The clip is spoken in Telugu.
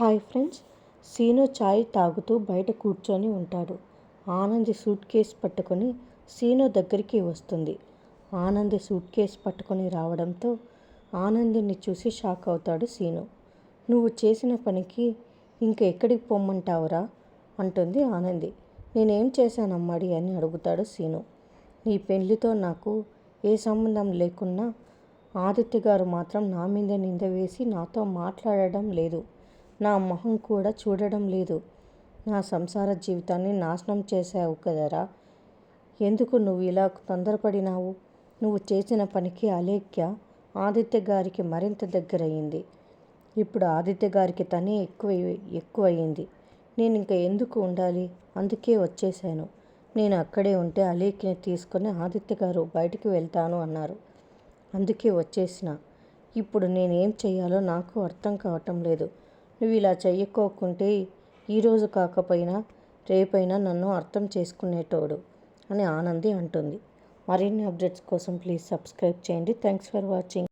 Hi friends. సీను చాయ్ తాగుతూ బయట కూర్చొని ఉంటాడు. ఆనంది సూట్ కేస్ పట్టుకొని సీను దగ్గరికి వస్తుంది. ఆనంది సూట్ కేస్ పట్టుకొని రావడంతో ఆనందిని చూసి షాక్ అవుతాడు సీను. నువ్వు చేసిన పనికి ఇంక ఎక్కడికి పొమ్మంటావురా అంటుంది ఆనంది. నేనేం చేశానమ్మాడి? అని అడుగుతాడు సీను. నీ పెళ్ళితో నాకు ఏ సంబంధం లేకున్నా ఆదిత్య గారు మాత్రం నా మీద నింద వేసి నాతో మాట్లాడడం లేదు. నా మొహం కూడా చూడడం లేదు. నా సంసార జీవితాన్ని నాశనం చేశావు కదరా. ఎందుకు నువ్వు ఇలా తొందరపడినావు? నువ్వు చేసిన పనికి అలేఖ్య ఆదిత్య గారికి మరింత దగ్గరయ్యింది ఇప్పుడు ఆదిత్య గారికి తనే ఎక్కువ ఎక్కువయ్యింది నేను ఇంకా ఎందుకు ఉండాలి? అందుకే వచ్చేసాను నేను అక్కడే ఉంటే అలేఖ్యని తీసుకొని ఆదిత్య గారు బయటికి వెళ్తాను అన్నారు. అందుకే వచ్చేసిన. ఇప్పుడు నేనేం చేయాలో నాకు అర్థం కావటం లేదు. నువ్వు ఇలా చెయ్యకోకుంటే ఈరోజు కాకపోయినా రేపైనా నన్ను అర్థం చేసుకునేటోడు అని ఆనంది అంటుంది. మరిన్ని అప్డేట్స్ కోసం ప్లీజ్ సబ్స్క్రైబ్ చేయండి. Thanks for watching.